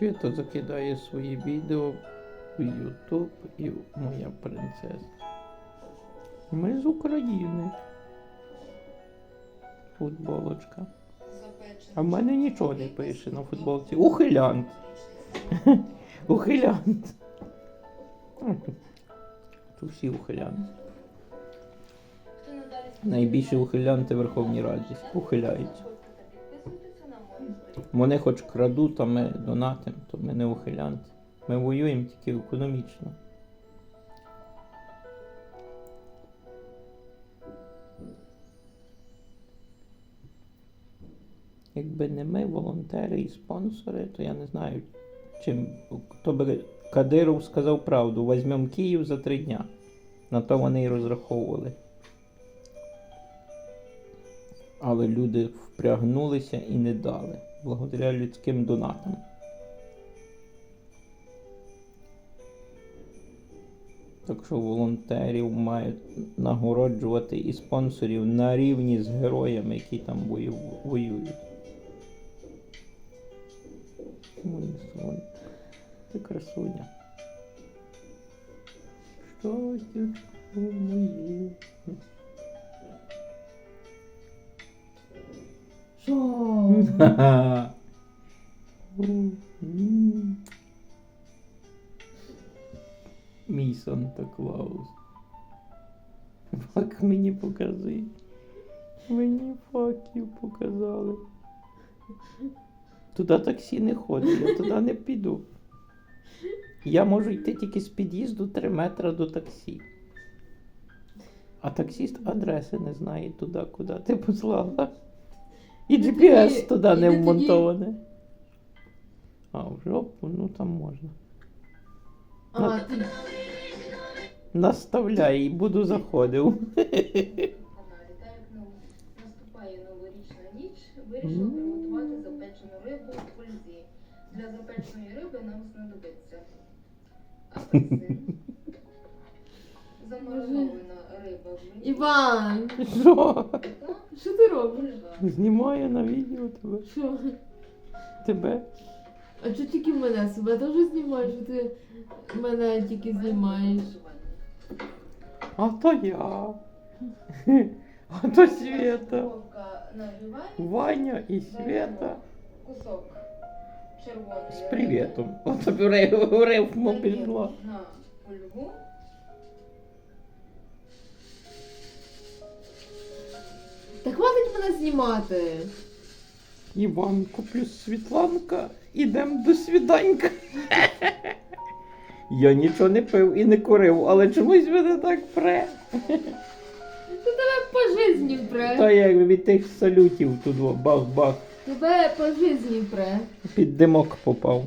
Свята закидає свої відео в Ютуб і моя принцеса. Ми з України. Футболочка. А в мене нічого не пише на футболці. Ухилянт. Ухилянт. Тут- Тут всі ухилянти. Найбільші ухилянти в Верховній Раді. Ухиляються. Вони хоч крадуть, а ми донатимо, то ми не ухилянти. Ми воюємо тільки економічно. Якби не ми, волонтери і спонсори, то я не знаю, чим хто би Кадиров сказав правду, візьмемо Київ за три дня. На то вони і розраховували. Але люди впрягнулися і не дали, благодаря людським донатам. Так що волонтерів мають нагороджувати і спонсорів на рівні з героями, які там вою- воюють. Ти красуня. Щастячко моє. Мій Санта Клаус. Фак мені покази. Мені факів показали. Туди таксі не ходить, я туди не піду. Я можу йти тільки з під'їзду 3 метри до таксі. А таксіст адреси не знає туди, куди ти послала. І GPS туди не вмонтоване. А, в жопу, ну там можна. А, ти... Наставляй і буду заходив. Ну, наступає новорічна ніч, вирішив приготувати запечену рибу в пульзі. Для запеченої риби нам знадобиться апельсин, замаринована риба в мені Іван, Що? Що ти робиш? Знімаю на відео тебе. Що? Тебе. А чого тільки мене себе теж знімаєш? Що ти мене тільки знімаєш? А то я. А то Света. Ваня і Света. Кусок червоної З привітом. От риф- рифму пішло. на знімати. Іванку плюс Світланка. Ідем до свіданька. Я нічого не пив і не курив, але чомусь мене так пре. Тебе по житті пре. Та як від тих салютів тут бах-бах Тебе по житті пре. під димок попав.